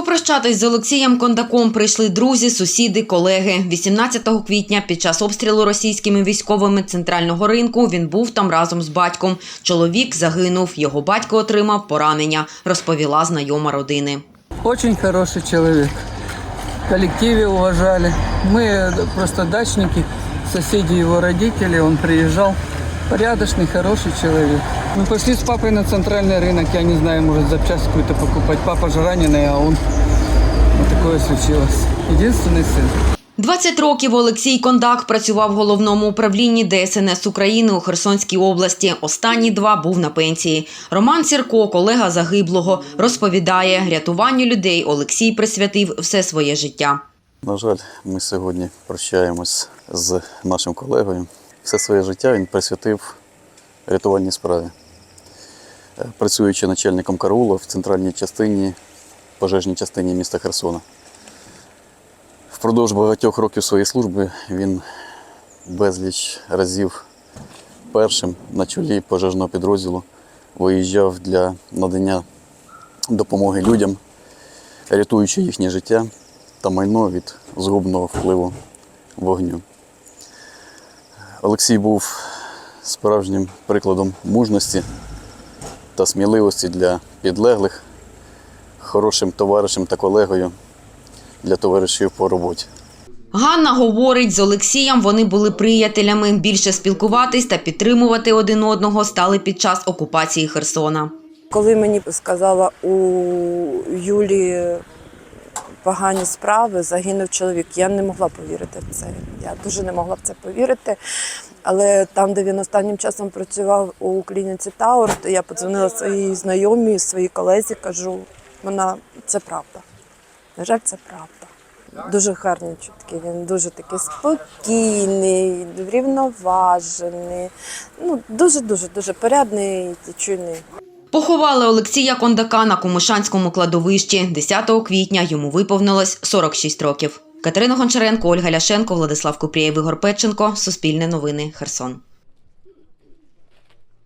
Попрощатись з Олексієм Кондаком прийшли друзі, сусіди, колеги. 18 квітня під час обстрілу російськими військовими центрального ринку він був там разом з батьком. Чоловік загинув. Його батько отримав поранення, розповіла знайома родини. Очень хороший человек. В коллективе уважали. Мы просто дачники, соседи его родителей, он приезжал. Порядочный, хороший человек. Мы пошли с папой на центральный рынок, я не знаю, может запчасть какую-то покупать. Папа же раненый, а он... Вот такое случилось. Единственный сын. 20 років Олексій Кондак працював в головному управлінні ДСНС України у Херсонській області. Останні два був на пенсії. Роман Сірко, колега загиблого, розповідає, рятуванню людей Олексій присвятив все своє життя. На жаль, ми сьогодні прощаємось з нашим колегою. Все своє життя він присвятив рятувальній справі. Е, Працюючи начальником караула в центральній частині, пожежній частині міста Херсона. Впродовж багатьох років своєї служби він безліч разів першим на чолі пожежного підрозділу виїжджав для надання допомоги людям, рятуючи їхнє життя та майно від згубного впливу вогню. Олексій був справжнім прикладом мужності та сміливості для підлеглих, хорошим товаришем та колегою для товаришів по роботі. Ганна говорить, з Олексієм вони були приятелями. Більше спілкуватись та підтримувати один одного стали під час окупації Херсона. Коли мені сказала у Юлі погані справи, загинув чоловік, я не могла повірити в це. Я дуже не могла в це повірити. Але там, де він останнім часом працював у клініці Таур, то я подзвонила своїй знайомій, своїй колезі, кажу, вона це правда. На жаль, це правда. Дуже гарні чутки. Він дуже такий спокійний, врівноважений. Ну, дуже, дуже, дуже порядний і чуйний. Поховали Олексія Кондака на Комишанському кладовищі. 10 квітня йому виповнилось 46 років. Катерина Гончаренко, Ольга Ляшенко, Владислав Купрієв, Ігор Петченко. Суспільне новини. Херсон.